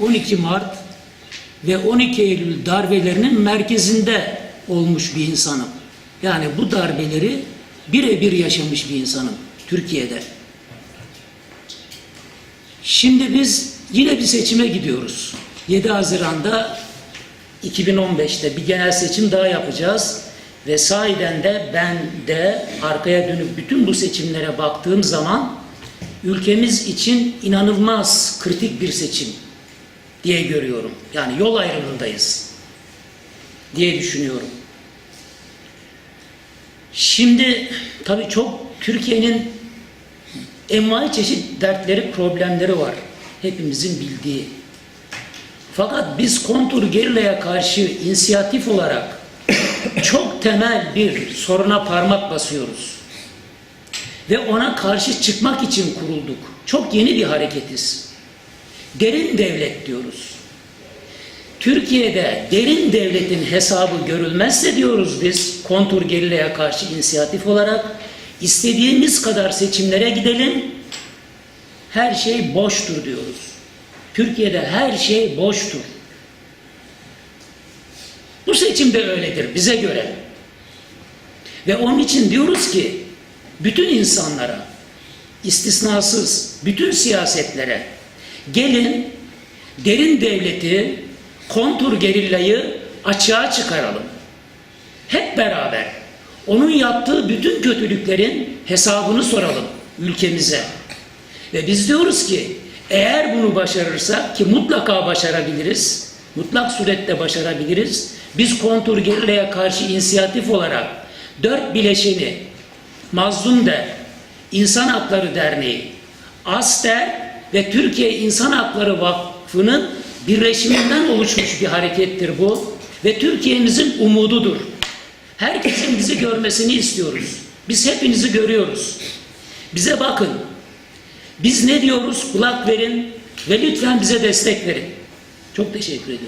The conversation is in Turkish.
12 Mart ve 12 Eylül darbelerinin merkezinde olmuş bir insanım. Yani bu darbeleri birebir yaşamış bir insanım Türkiye'de. Şimdi biz yine bir seçime gidiyoruz. 7 Haziran'da 2015'te bir genel seçim daha yapacağız. Ve sahiden de ben de arkaya dönüp bütün bu seçimlere baktığım zaman ülkemiz için inanılmaz kritik bir seçim diye görüyorum. Yani yol ayrımındayız diye düşünüyorum. Şimdi tabii çok Türkiye'nin envai çeşit dertleri, problemleri var. Hepimizin bildiği. Fakat biz kontur gerilaya karşı inisiyatif olarak çok temel bir soruna parmak basıyoruz. Ve ona karşı çıkmak için kurulduk. Çok yeni bir hareketiz. Derin devlet diyoruz. Türkiye'de derin devletin hesabı görülmezse diyoruz biz kontur gerilaya karşı inisiyatif olarak istediğimiz kadar seçimlere gidelim her şey boştur diyoruz. Türkiye'de her şey boştur. Bu seçim de öyledir bize göre. Ve onun için diyoruz ki bütün insanlara istisnasız bütün siyasetlere gelin derin devleti kontur gerillayı açığa çıkaralım. Hep beraber onun yaptığı bütün kötülüklerin hesabını soralım ülkemize. Ve biz diyoruz ki eğer bunu başarırsak ki mutlaka başarabiliriz, mutlak surette başarabiliriz. Biz kontur gerileye karşı inisiyatif olarak dört bileşeni Mazlum Der, İnsan Hakları Derneği, ASTER ve Türkiye İnsan Hakları Vakfı'nın birleşiminden oluşmuş bir harekettir bu. Ve Türkiye'mizin umududur. Herkesin bizi görmesini istiyoruz. Biz hepinizi görüyoruz. Bize bakın. Biz ne diyoruz? Kulak verin ve lütfen bize destek verin. Çok teşekkür ediyorum.